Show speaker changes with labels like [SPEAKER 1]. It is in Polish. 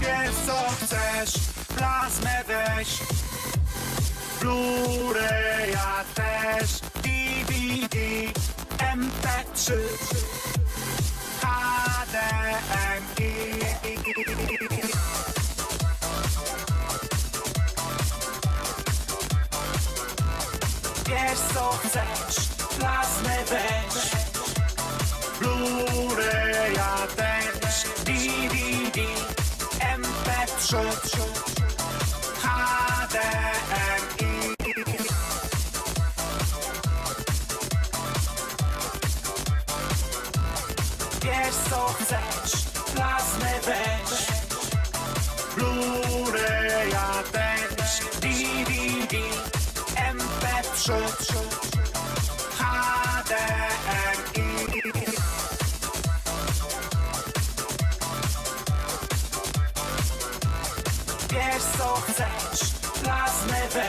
[SPEAKER 1] Wiesz co chcesz, plazmę weź. Blu-raya też. DVD, MP3 HDMI Wiesz co chcesz, plazmę weź Też DVD, MP3 HDMI Wiesz co chcesz, plazmę weź. Blu-raya też DVD, MP3 Wiesz co chcesz, plazmę Blu